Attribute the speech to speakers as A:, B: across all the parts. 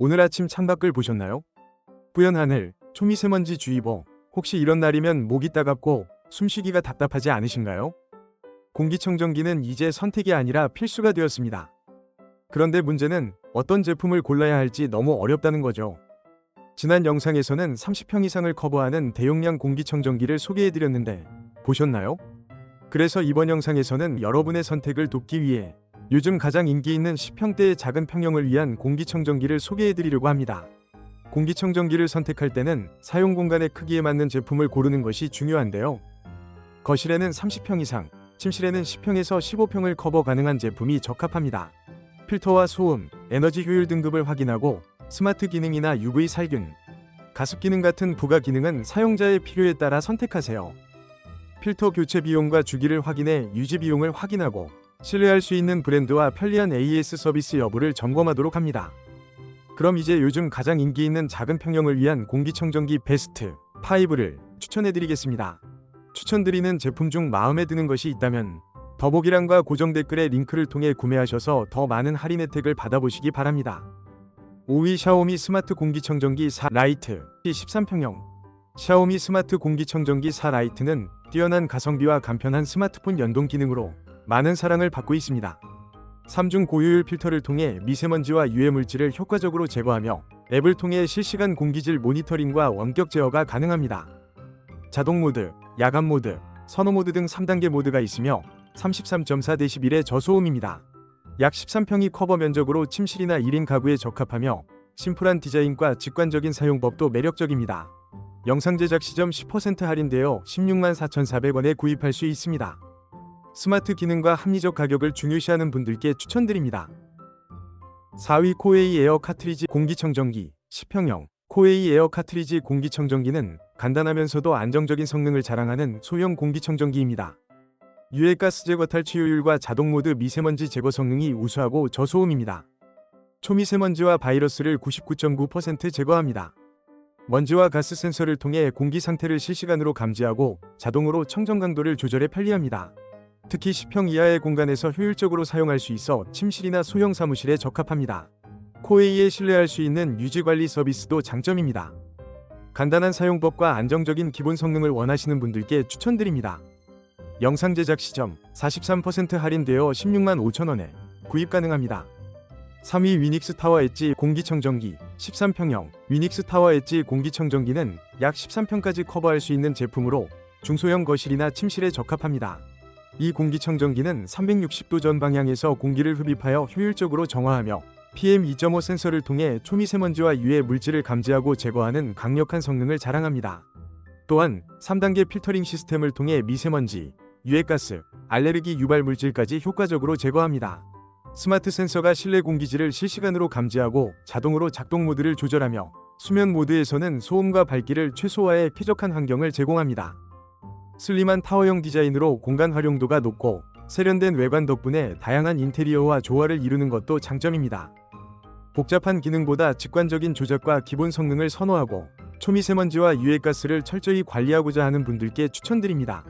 A: 오늘 아침 창밖을 보셨나요? 뿌연 하늘, 초미세먼지 주의보. 혹시 이런 날이면 목이 따갑고 숨쉬기가 답답하지 않으신가요? 공기청정기는 이제 선택이 아니라 필수가 되었습니다. 그런데 문제는 어떤 제품을 골라야 할지 너무 어렵다는 거죠. 지난 영상에서는 30평 이상을 커버하는 대용량 공기청정기를 소개해드렸는데 보셨나요? 그래서 이번 영상에서는 여러분의 선택을 돕기 위해 요즘 가장 인기 있는 10평대의 작은 평형을 위한 공기청정기를 소개해드리려고 합니다. 공기청정기를 선택할 때는 사용 공간의 크기에 맞는 제품을 고르는 것이 중요한데요. 거실에는 30평 이상, 침실에는 10평에서 15평을 커버 가능한 제품이 적합합니다. 필터와 소음, 에너지 효율 등급을 확인하고 스마트 기능이나 UV 살균, 가습 기능 같은 부가 기능은 사용자의 필요에 따라 선택하세요. 필터 교체 비용과 주기를 확인해 유지 비용을 확인하고 신뢰할 수 있는 브랜드와 편리한 AS 서비스 여부를 점검하도록 합니다. 그럼 이제 요즘 가장 인기 있는 작은 평형을 위한 공기청정기 베스트 5를 추천해드리겠습니다. 추천드리는 제품 중 마음에 드는 것이 있다면 더보기란과 고정 댓글의 링크를 통해 구매하셔서 더 많은 할인 혜택을 받아보시기 바랍니다. 5위 샤오미 스마트 공기청정기 4 라이트 13평형 샤오미 스마트 공기청정기 4 라이트는 뛰어난 가성비와 간편한 스마트폰 연동 기능으로 많은 사랑을 받고 있습니다. 3중 고효율 필터를 통해 미세먼지와 유해 물질을 효과적으로 제거하며 앱을 통해 실시간 공기질 모니터링과 원격 제어가 가능합니다. 자동 모드, 야간 모드, 선호 모드 등 3단계 모드가 있으며 33.4dB의 저소음입니다. 약 13평이 커버 면적으로 침실이나 1인 가구에 적합하며 심플한 디자인과 직관적인 사용법도 매력적입니다. 영상 제작 시점 10% 할인되어 16만 4,400원에 구입할 수 있습니다. 스마트 기능과 합리적 가격을 중요시하는 분들께 추천드립니다. 4위 코웨이 에어 카트리지 공기청정기 10평형 코웨이 에어 카트리지 공기청정기는 간단하면서도 안정적인 성능을 자랑하는 소형 공기청정기입니다. 유해가스 제거 탈취효율과 자동 모드 미세먼지 제거 성능이 우수하고 저소음입니다. 초미세먼지와 바이러스를 99.9% 제거합니다. 먼지와 가스 센서를 통해 공기 상태를 실시간으로 감지하고 자동으로 청정 강도를 조절해 편리합니다. 특히 10평 이하의 공간에서 효율적으로 사용할 수 있어 침실이나 소형 사무실에 적합합니다. 코웨이에 신뢰할 수 있는 유지관리 서비스도 장점입니다. 간단한 사용법과 안정적인 기본 성능을 원하시는 분들께 추천드립니다. 영상 제작 시점 43% 할인되어 16만 5천원에 구입 가능합니다. 3위 위닉스 타워 엣지 공기청정기 13평형 위닉스 타워 엣지 공기청정기는 약 13평까지 커버할 수 있는 제품으로 중소형 거실이나 침실에 적합합니다. 이 공기청정기는 360도 전 방향에서 공기를 흡입하여 효율적으로 정화하며 PM2.5 센서를 통해 초미세먼지와 유해 물질을 감지하고 제거하는 강력한 성능을 자랑합니다. 또한 3단계 필터링 시스템을 통해 미세먼지, 유해가스, 알레르기 유발 물질까지 효과적으로 제거합니다. 스마트 센서가 실내 공기질을 실시간으로 감지하고 자동으로 작동 모드를 조절하며 수면 모드에서는 소음과 밝기를 최소화해 쾌적한 환경을 제공합니다. 슬림한 타워형 디자인으로 공간 활용도가 높고 세련된 외관 덕분에 다양한 인테리어와 조화를 이루는 것도 장점입니다. 복잡한 기능보다 직관적인 조작과 기본 성능을 선호하고 초미세먼지와 유해가스를 철저히 관리하고자 하는 분들께 추천드립니다.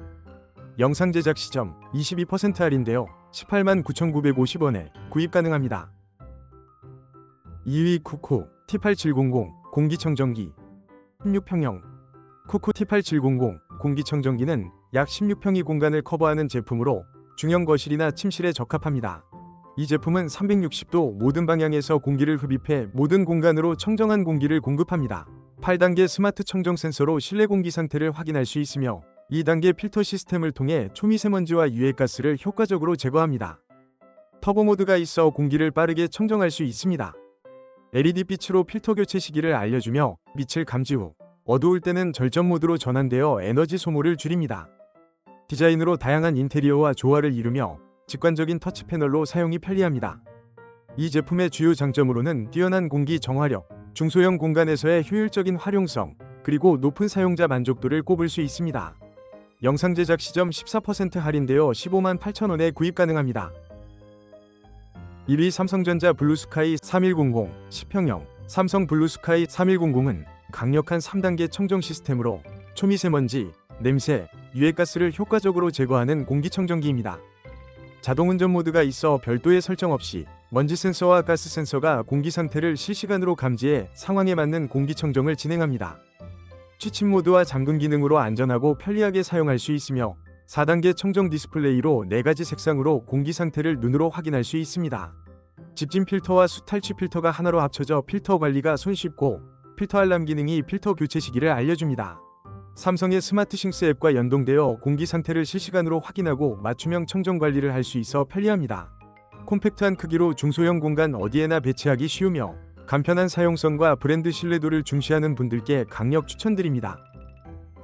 A: 영상 제작 시점 22% 할인되어 18만 9,950원에 구입 가능합니다. 2위 쿠쿠 T8700 공기청정기 16평형 쿠쿠 T8700 공기청정기는 약 16평이 공간을 커버하는 제품으로 중형 거실이나 침실에 적합합니다. 이 제품은 360도 모든 방향에서 공기를 흡입해 모든 공간으로 청정한 공기를 공급합니다. 8단계 스마트 청정 센서로 실내 공기 상태를 확인할 수 있으며 2단계 필터 시스템을 통해 초미세먼지와 유해가스를 효과적으로 제거합니다. 터보 모드가 있어 공기를 빠르게 청정할 수 있습니다. LED 빛으로 필터 교체 시기를 알려주며 빛을 감지 후 어두울 때는 절전 모드로 전환되어 에너지 소모를 줄입니다. 디자인으로 다양한 인테리어와 조화를 이루며 직관적인 터치 패널로 사용이 편리합니다. 이 제품의 주요 장점으로는 뛰어난 공기 정화력, 중소형 공간에서의 효율적인 활용성, 그리고 높은 사용자 만족도를 꼽을 수 있습니다. 영상 제작 시점 14% 할인되어 15만 8천원에 구입 가능합니다. 1위 삼성전자 블루스카이 3100 10평형 삼성 블루스카이 3100은 강력한 3단계 청정 시스템으로 초미세먼지, 냄새, 유해가스를 효과적으로 제거하는 공기청정기입니다. 자동 운전 모드가 있어 별도의 설정 없이 먼지 센서와 가스 센서가 공기 상태를 실시간으로 감지해 상황에 맞는 공기청정을 진행합니다. 취침 모드와 잠금 기능으로 안전하고 편리하게 사용할 수 있으며 4단계 청정 디스플레이로 4가지 색상으로 공기 상태를 눈으로 확인할 수 있습니다. 집진 필터와 수탈취 필터가 하나로 합쳐져 필터 관리가 손쉽고 필터 알람 기능이 필터 교체 시기를 알려줍니다. 삼성의 스마트 싱스 앱과 연동되어 공기 상태를 실시간으로 확인하고 맞춤형 청정 관리를 할 수 있어 편리합니다. 콤팩트한 크기로 중소형 공간 어디에나 배치하기 쉬우며 간편한 사용성과 브랜드 신뢰도를 중시하는 분들께 강력 추천드립니다.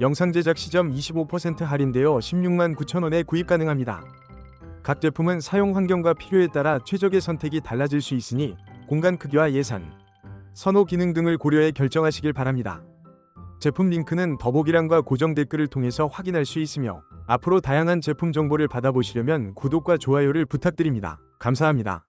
A: 영상 제작 시점 25% 할인되어 16만 9천원에 구입 가능합니다. 각 제품은 사용 환경과 필요에 따라 최적의 선택이 달라질 수 있으니 공간 크기와 예산, 선호 기능 등을 고려해 결정하시길 바랍니다. 제품 링크는 더보기란과 고정 댓글을 통해서 확인할 수 있으며 앞으로 다양한 제품 정보를 받아보시려면 구독과 좋아요를 부탁드립니다. 감사합니다.